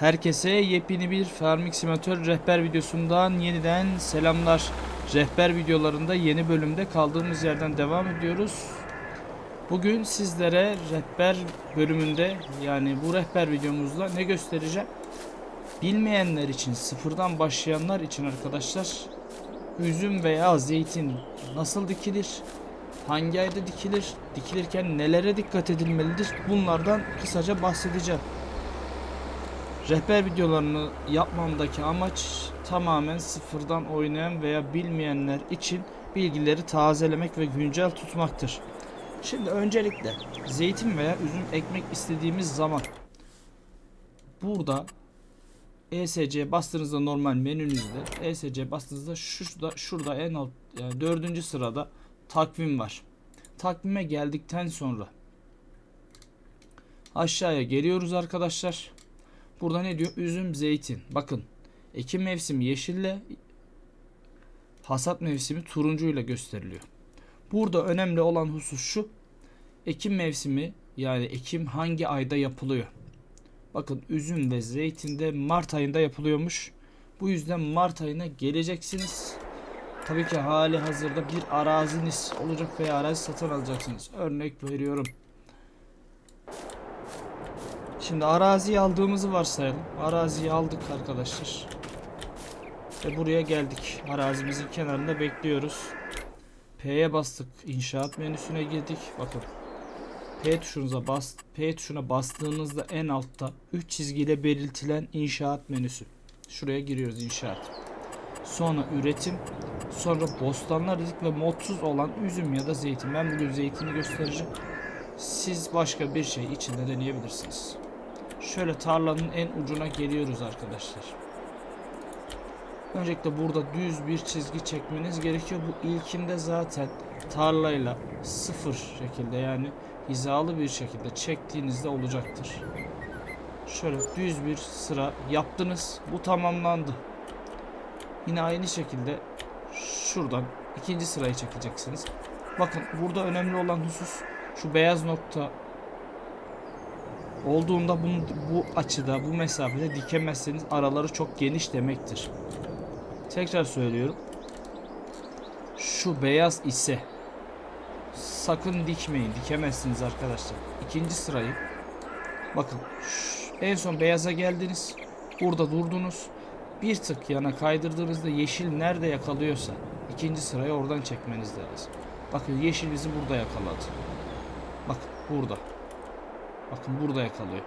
Herkese yepyeni bir Farming Simulator rehber videosundan yeniden selamlar. Rehber videolarında yeni bölümde kaldığımız yerden devam ediyoruz. Bugün sizlere rehber bölümünde yani bu rehber videomuzda ne göstereceğim? Bilmeyenler için, sıfırdan başlayanlar için arkadaşlar üzüm veya zeytin nasıl dikilir? Hangi ayda dikilir? Dikilirken nelere dikkat edilmelidir? Bunlardan kısaca bahsedeceğim. Rehber videolarını yapmamdaki amaç tamamen sıfırdan oynayan veya bilmeyenler için bilgileri tazelemek ve güncel tutmaktır. Şimdi öncelikle zeytin veya üzüm ekmek istediğimiz zaman burada ESC bastığınızda normal menünüzde ESC bastığınızda şurada şurada en alt yani dördüncü sırada takvim var. Takvime geldikten sonra aşağıya geliyoruz arkadaşlar. Burada ne diyor? Üzüm, zeytin. Bakın ekim mevsimi yeşille hasat mevsimi turuncuyla gösteriliyor. Burada önemli olan husus şu. Ekim mevsimi yani ekim hangi ayda yapılıyor? Bakın üzüm ve zeytin de Mart ayında yapılıyormuş. Bu yüzden Mart ayına geleceksiniz. Tabii ki hali hazırda bir araziniz olacak veya arazi satın alacaksınız. Örnek veriyorum. Şimdi araziyi aldığımızı varsayalım. Araziyi aldık arkadaşlar. Ve buraya geldik. Arazimizin kenarında bekliyoruz. P'ye bastık. İnşaat menüsüne girdik. Bakın. P tuşunuza bas P tuşuna bastığınızda en altta 3 çizgiyle belirtilen inşaat menüsü. Şuraya giriyoruz inşaat. Sonra üretim, sonra bostanlar dedik ve modsuz olan üzüm ya da zeytin. Ben bugün zeytini göstereceğim. Siz başka bir şey içinde deneyebilirsiniz. Şöyle tarlanın en ucuna geliyoruz arkadaşlar. Öncelikle burada düz bir çizgi çekmeniz gerekiyor. Bu ilkinde zaten tarlayla sıfır şekilde yani hizalı bir şekilde çektiğinizde olacaktır. Şöyle düz bir sıra yaptınız. Bu tamamlandı. Yine aynı şekilde şuradan ikinci sırayı çekeceksiniz. Bakın burada önemli olan husus şu beyaz nokta olduğunda bunu bu açıda bu mesafede dikemezseniz araları çok geniş demektir. Tekrar söylüyorum. Şu beyaz ise sakın dikmeyin. Dikemezsiniz arkadaşlar. İkinci sırayı bakın en son beyaza geldiniz. Burada durdunuz. Bir tık yana kaydırdığınızda yeşil nerede yakalıyorsa ikinci sırayı oradan çekmeniz lazım. Bakın yeşil bizi burada yakaladı. Bak burada. Bakın burada yakalıyor.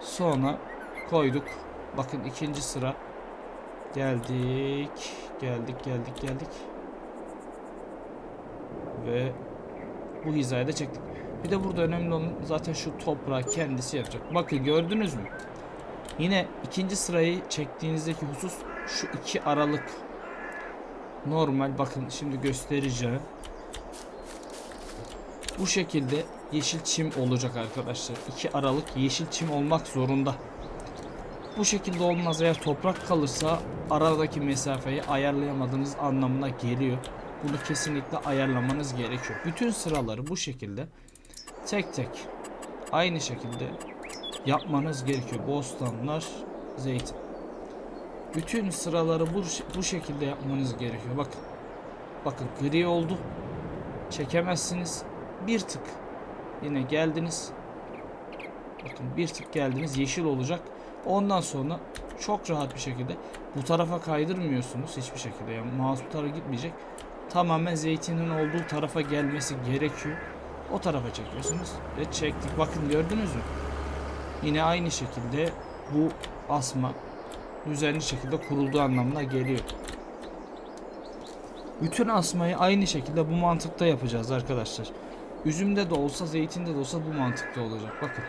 Sonra koyduk. Bakın ikinci sıra. Geldik. Geldik geldik geldik. Ve bu hizaya da çektik. Bir de burada önemli olan zaten şu toprağı kendisi yapacak. Bakın gördünüz mü? Yine ikinci sırayı çektiğinizdeki husus şu iki aralık. Normal bakın şimdi göstereceğim. Bu şekilde yeşil çim olacak arkadaşlar. İki aralık yeşil çim olmak zorunda. Bu şekilde olmaz eğer toprak kalırsa aradaki mesafeyi ayarlayamadığınız anlamına geliyor. Bunu kesinlikle ayarlamanız gerekiyor. Bütün sıraları bu şekilde tek tek aynı şekilde yapmanız gerekiyor. Bostanlar, zeytin. Bütün sıraları bu, bu şekilde yapmanız gerekiyor. Bakın. Bakın gri oldu. Çekemezsiniz. Bir tık. Yine geldiniz. Bakın bir tık geldiniz. Yeşil olacak. Ondan sonra çok rahat bir şekilde bu tarafa kaydırmıyorsunuz hiçbir şekilde. Yani mouse bu tarafa gitmeyecek. Tamamen zeytinin olduğu tarafa gelmesi gerekiyor. O tarafa çekiyorsunuz ve çektik. Bakın gördünüz mü? Yine aynı şekilde bu asma düzenli şekilde kurulduğu anlamına geliyor. Bütün asmayı aynı şekilde bu mantıkta yapacağız arkadaşlar. Üzümde de olsa, zeytinde de olsa bu mantıkta olacak. Bakın.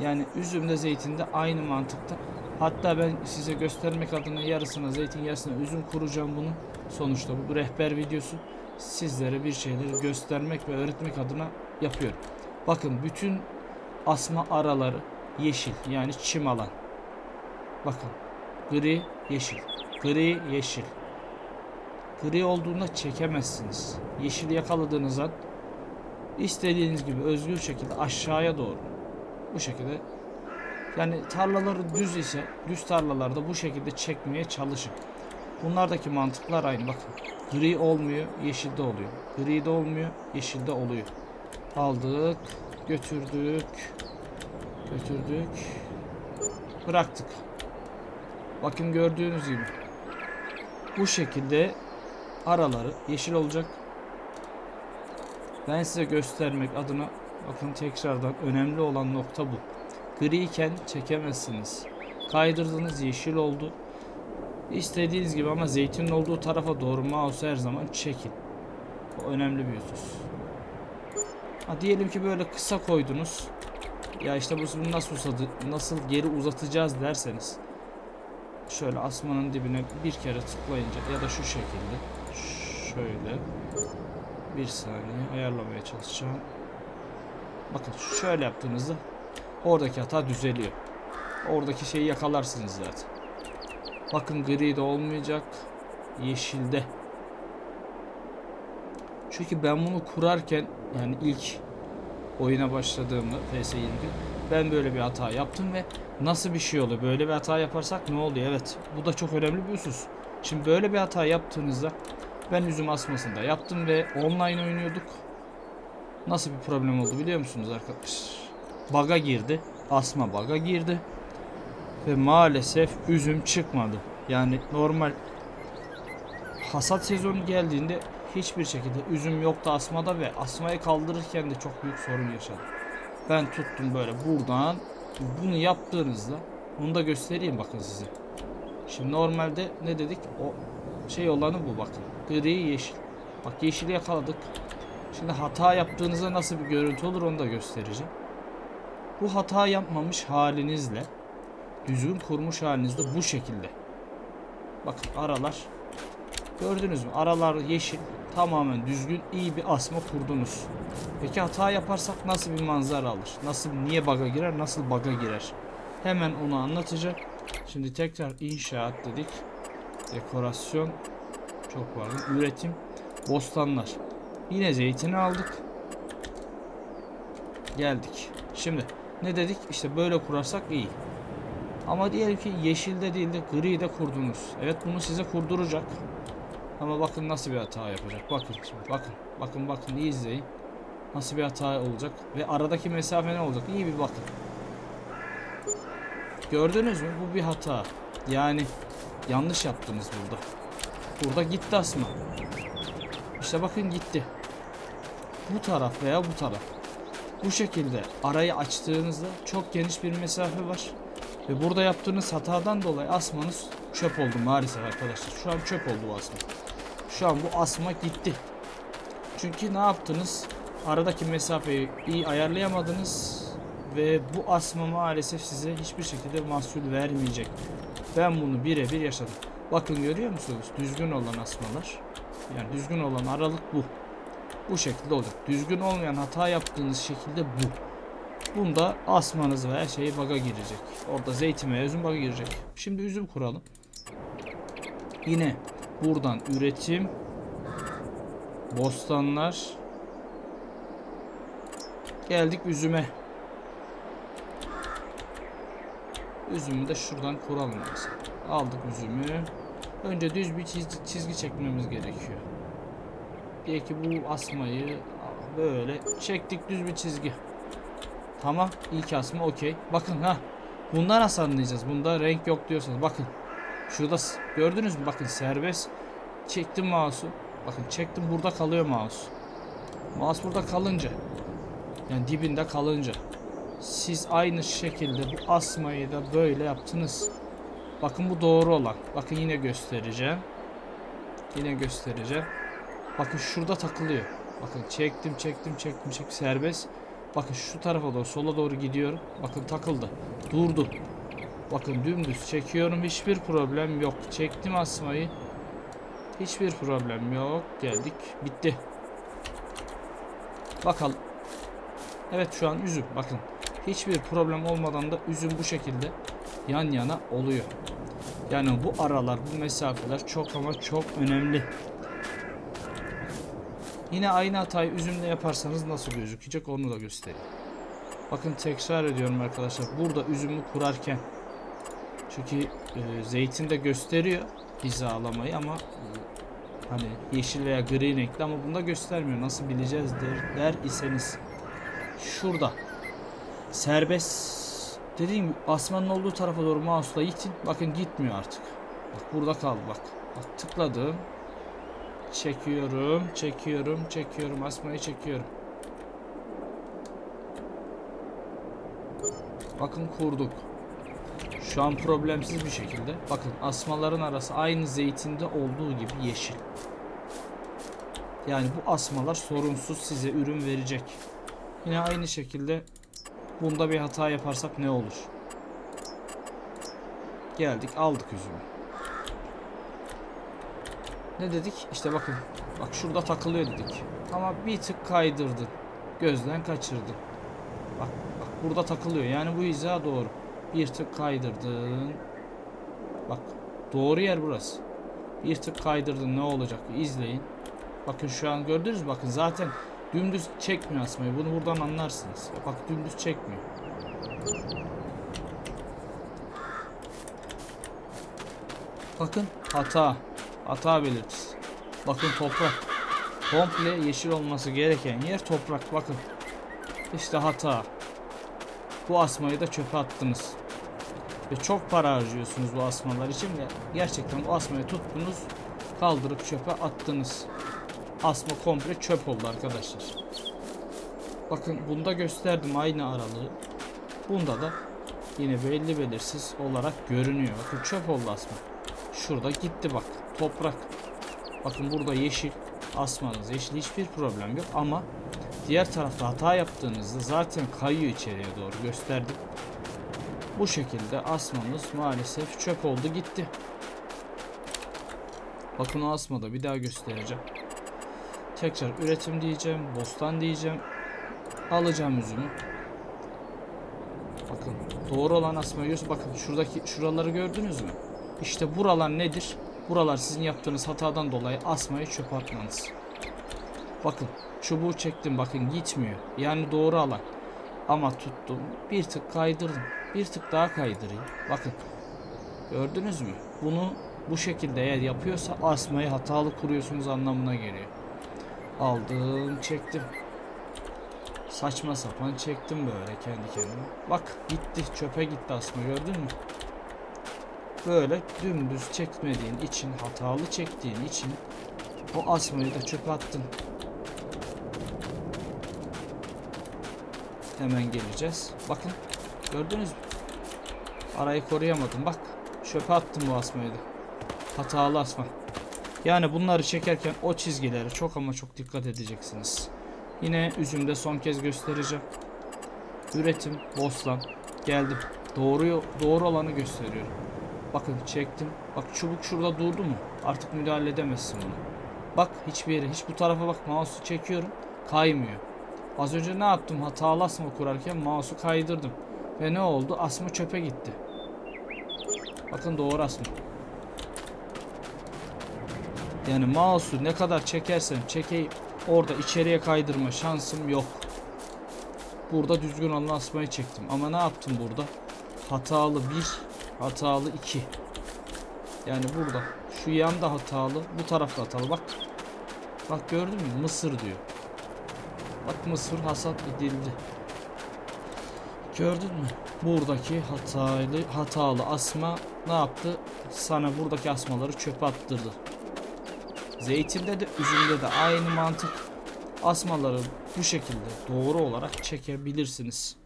Yani üzümde, zeytinde aynı mantıkta. Hatta ben size göstermek adına yarısına zeytin, yarısına üzüm kuracağım bunu. Sonuçta bu rehber videosu. Sizlere bir şeyleri göstermek ve öğretmek adına yapıyorum. Bakın bütün asma araları yeşil yani çim alan. Bakın gri yeşil gri yeşil. Gri olduğunda çekemezsiniz. Yeşili yakaladığınız an istediğiniz gibi özgür şekilde aşağıya doğru bu şekilde Yani tarlaları düz ise düz tarlalarda bu şekilde çekmeye çalışın. Bunlardaki mantıklar aynı bakın. Gri olmuyor, yeşilde oluyor. Gri de olmuyor, yeşilde oluyor. Aldık, götürdük, götürdük, bıraktık. Bakın gördüğünüz gibi bu şekilde araları yeşil olacak. Ben size göstermek adına bakın tekrardan önemli olan nokta bu. Gri iken çekemezsiniz. Kaydırdınız yeşil oldu. İstediğiniz gibi ama zeytinin olduğu tarafa doğru mouse her zaman çekin. O önemli bir husus. Ha, diyelim ki böyle kısa koydunuz. Ya işte bu nasıl uzadı, nasıl geri uzatacağız derseniz. Şöyle asmanın dibine bir kere tıklayınca ya da şu şekilde. Şöyle. Bir saniye ayarlamaya çalışacağım. Bakın şöyle yaptığınızda oradaki hata düzeliyor. Oradaki şeyi yakalarsınız zaten. Bakın gri de olmayacak. Yeşilde. Çünkü ben bunu kurarken yani ilk oyuna başladığımda PS20 ben böyle bir hata yaptım ve nasıl bir şey oluyor? Böyle bir hata yaparsak ne oluyor? Evet. Bu da çok önemli bir husus. Şimdi böyle bir hata yaptığınızda ben üzüm asmasında yaptım ve online oynuyorduk. Nasıl bir problem oldu biliyor musunuz arkadaşlar? Baga girdi. Asma baga girdi. Ve maalesef üzüm çıkmadı. Yani normal hasat sezonu geldiğinde hiçbir şekilde üzüm yoktu asmada ve asmayı kaldırırken de çok büyük sorun yaşadım. Ben tuttum böyle buradan bunu yaptığınızda bunu da göstereyim bakın size. Şimdi normalde ne dedik? O şey olanı bu bakın. Gri yeşil. Bak yeşili yakaladık. Şimdi hata yaptığınızda nasıl bir görüntü olur onu da göstereceğim. Bu hata yapmamış halinizle düzgün kurmuş halinizde bu şekilde. Bakın aralar gördünüz mü? Aralar yeşil. Tamamen düzgün iyi bir asma kurdunuz. Peki hata yaparsak nasıl bir manzara alır? Nasıl niye baga girer? Nasıl baga girer? Hemen onu anlatacağım. Şimdi tekrar inşaat dedik. Dekorasyon çok var. Üretim bostanlar. Yine zeytini aldık. Geldik. Şimdi ne dedik? İşte böyle kurarsak iyi. Ama diyelim ki yeşilde değil de gri de kurdunuz. Evet bunu size kurduracak. Ama bakın nasıl bir hata yapacak. Bakın şimdi bakın. Bakın bakın iyi izleyin. Nasıl bir hata olacak. Ve aradaki mesafe ne olacak? İyi bir bakın. Gördünüz mü? Bu bir hata. Yani yanlış yaptınız burada. Burada gitti asma. İşte bakın gitti. Bu taraf veya bu taraf. Bu şekilde arayı açtığınızda çok geniş bir mesafe var. Ve burada yaptığınız hatadan dolayı asmanız çöp oldu maalesef arkadaşlar. Şu an çöp oldu bu asma. Şu an bu asma gitti. Çünkü ne yaptınız? Aradaki mesafeyi iyi ayarlayamadınız. Ve bu asma maalesef size hiçbir şekilde mahsul vermeyecek. Ben bunu birebir yaşadım. Bakın görüyor musunuz? Düzgün olan asmalar. Yani düzgün olan aralık bu. Bu şekilde olacak. Düzgün olmayan hata yaptığınız şekilde bu. Bunda asmanız ve her şey baga girecek. Orada zeytin üzüm baga girecek. Şimdi üzüm kuralım. Yine buradan üretim bostanlar geldik üzüme. Üzümü de şuradan kuralım mesela. Aldık üzümü. Önce düz bir çizgi, çizgi çekmemiz gerekiyor. Diye ki bu asmayı böyle çektik düz bir çizgi. Tamam ilk asma okey. Bakın ha. Bundan nasıl anlayacağız? Bunda renk yok diyorsanız bakın. Şurada gördünüz mü? Bakın serbest. Çektim mouse'u. Bakın çektim burada kalıyor mouse. Mouse burada kalınca. Yani dibinde kalınca. Siz aynı şekilde bu asmayı da böyle yaptınız. Bakın bu doğru olan. Bakın yine göstereceğim. Yine göstereceğim. Bakın şurada takılıyor. Bakın çektim çektim çektim çektim serbest. Bakın şu tarafa doğru sola doğru gidiyorum. Bakın takıldı. Durdu. Bakın dümdüz çekiyorum. Hiçbir problem yok. Çektim asmayı. Hiçbir problem yok. Geldik. Bitti. Bakalım. Evet şu an üzüm. Bakın. Hiçbir problem olmadan da üzüm bu şekilde yan yana oluyor. Yani bu aralar, bu mesafeler çok ama çok önemli. Yine aynı hatayı üzümle yaparsanız nasıl gözükecek onu da göstereyim. Bakın tekrar ediyorum arkadaşlar. Burada üzümü kurarken çünkü e, zeytin de gösteriyor hizalamayı ama e, hani yeşil veya gri renkli ama bunda göstermiyor. Nasıl bileceğiz der, der iseniz şurada serbest dediğim gibi asmanın olduğu tarafa doğru mouse'la itin. Bakın gitmiyor artık. Bak burada kaldı bak. Bak tıkladım. Çekiyorum, çekiyorum, çekiyorum. Asmayı çekiyorum. Bakın kurduk. Şu an problemsiz bir şekilde. Bakın asmaların arası aynı zeytinde olduğu gibi yeşil. Yani bu asmalar sorunsuz size ürün verecek. Yine aynı şekilde bunda bir hata yaparsak ne olur? Geldik aldık üzümü. Ne dedik? İşte bakın. Bak şurada takılıyor dedik. Ama bir tık kaydırdın. Gözden kaçırdın. Bak bak burada takılıyor. Yani bu hiza doğru. Bir tık kaydırdın. Bak doğru yer burası. Bir tık kaydırdın ne olacak? İzleyin. Bakın şu an gördünüz mü? Bakın zaten dümdüz çekmiyor asmayı. Bunu buradan anlarsınız. Bak dümdüz çekmiyor. Bakın hata. Hata belirtisi. Bakın toprak. Komple yeşil olması gereken yer toprak. Bakın. İşte hata. Bu asmayı da çöpe attınız. Ve çok para harcıyorsunuz bu asmalar için ve gerçekten bu asmayı tuttunuz, kaldırıp çöpe attınız. Asma komple çöp oldu arkadaşlar. Bakın bunda gösterdim aynı aralığı. Bunda da yine belli belirsiz olarak görünüyor. Bakın çöp oldu asma. Şurada gitti bak. Toprak. Bakın burada yeşil. Asmanız yeşil hiçbir problem yok ama diğer tarafta hata yaptığınızda zaten kayıyor içeriye doğru gösterdim. Bu şekilde asmamız maalesef çöp oldu gitti. Bakın o asmada bir daha göstereceğim. Tekrar üretim diyeceğim, bostan diyeceğim. Alacağım üzümü. Bakın doğru olan asmayı göster. Bakın şuradaki şuraları gördünüz mü? İşte buralar nedir? Buralar sizin yaptığınız hatadan dolayı asmayı çöpe atmanız. Bakın çubuğu çektim bakın gitmiyor. Yani doğru alan. Ama tuttum bir tık kaydırdım. Bir tık daha kaydırayım. Bakın gördünüz mü? Bunu bu şekilde eğer yapıyorsa asmayı hatalı kuruyorsunuz anlamına geliyor. Aldım çektim. Saçma sapan çektim böyle kendi kendime. Bak gitti çöpe gitti asma gördün mü? Böyle dümdüz çekmediğin için hatalı çektiğin için o asmayı da çöpe attın. Hemen geleceğiz. Bakın gördünüz mü? Arayı koruyamadım bak. Çöpe attım bu asmayı da. Hatalı asma. Yani bunları çekerken o çizgilere çok ama çok dikkat edeceksiniz. Yine üzümde son kez göstereceğim. Üretim, bostan. Geldim. Doğru doğru olanı gösteriyorum. Bakın çektim. Bak çubuk şurada durdu mu? Artık müdahale edemezsin bunu. Bak hiçbir yere, hiç bu tarafa bak mouse'u çekiyorum. Kaymıyor. Az önce ne yaptım? Hatalı asma kurarken mouse'u kaydırdım. Ve ne oldu? Asma çöpe gitti. Bakın doğru asma. Yani mouse'u ne kadar çekersem çekeyim orada içeriye kaydırma şansım yok. Burada düzgün olan asmayı çektim. Ama ne yaptım burada? Hatalı 1, hatalı 2. Yani burada. Şu yanda hatalı, bu tarafta hatalı. Bak. Bak gördün mü? Mısır diyor. Bak mısır hasat edildi. Gördün mü? Buradaki hatalı hatalı asma ne yaptı? Sana buradaki asmaları çöpe attırdı. Zeytinde de üzümde de aynı mantık. Asmaları bu şekilde doğru olarak çekebilirsiniz.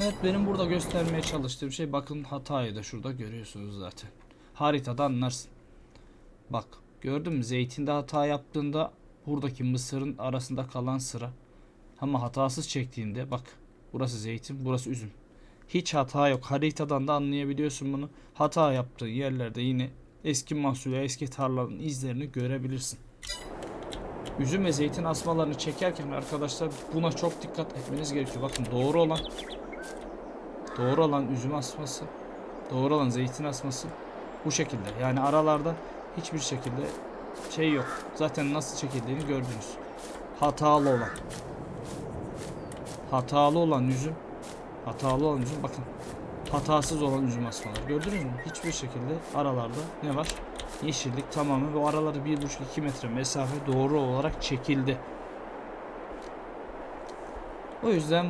Evet benim burada göstermeye çalıştığım şey bakın hatayı da şurada görüyorsunuz zaten. Haritada anlarsın. Bak gördün mü zeytinde hata yaptığında buradaki mısırın arasında kalan sıra. Ama hatasız çektiğinde bak burası zeytin burası üzüm. Hiç hata yok. Haritadan da anlayabiliyorsun bunu. Hata yaptığın yerlerde yine eski mahsul veya eski tarlanın izlerini görebilirsin. Üzüm ve zeytin asmalarını çekerken arkadaşlar buna çok dikkat etmeniz gerekiyor. Bakın doğru olan doğru olan üzüm asması, doğru olan zeytin asması bu şekilde. Yani aralarda hiçbir şekilde şey yok. Zaten nasıl çekildiğini gördünüz. Hatalı olan. hatalı olan üzüm hatalı olan üzüm bakın hatasız olan üzüm asmaları gördünüz mü? Hiçbir şekilde aralarda ne var? Yeşillik tamamen ve o aralarda 1,5-2 metre mesafe doğru olarak çekildi. O yüzden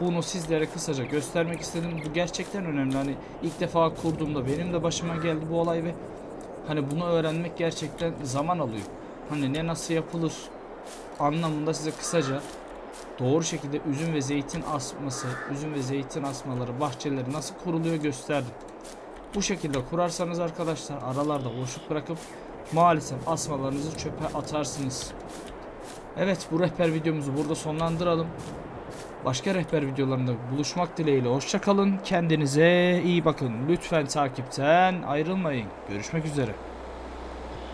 bunu sizlere kısaca göstermek istedim. Bu gerçekten önemli. Hani ilk defa kurduğumda benim de başıma geldi bu olay ve hani bunu öğrenmek gerçekten zaman alıyor. Hani ne nasıl yapılır anlamında size kısaca doğru şekilde üzüm ve zeytin asması, üzüm ve zeytin asmaları, bahçeleri nasıl kuruluyor gösterdim. Bu şekilde kurarsanız arkadaşlar aralarda boşluk bırakıp maalesef asmalarınızı çöpe atarsınız. Evet bu rehber videomuzu burada sonlandıralım. Başka rehber videolarında buluşmak dileğiyle hoşçakalın. Kendinize iyi bakın. Lütfen takipten ayrılmayın. Görüşmek üzere.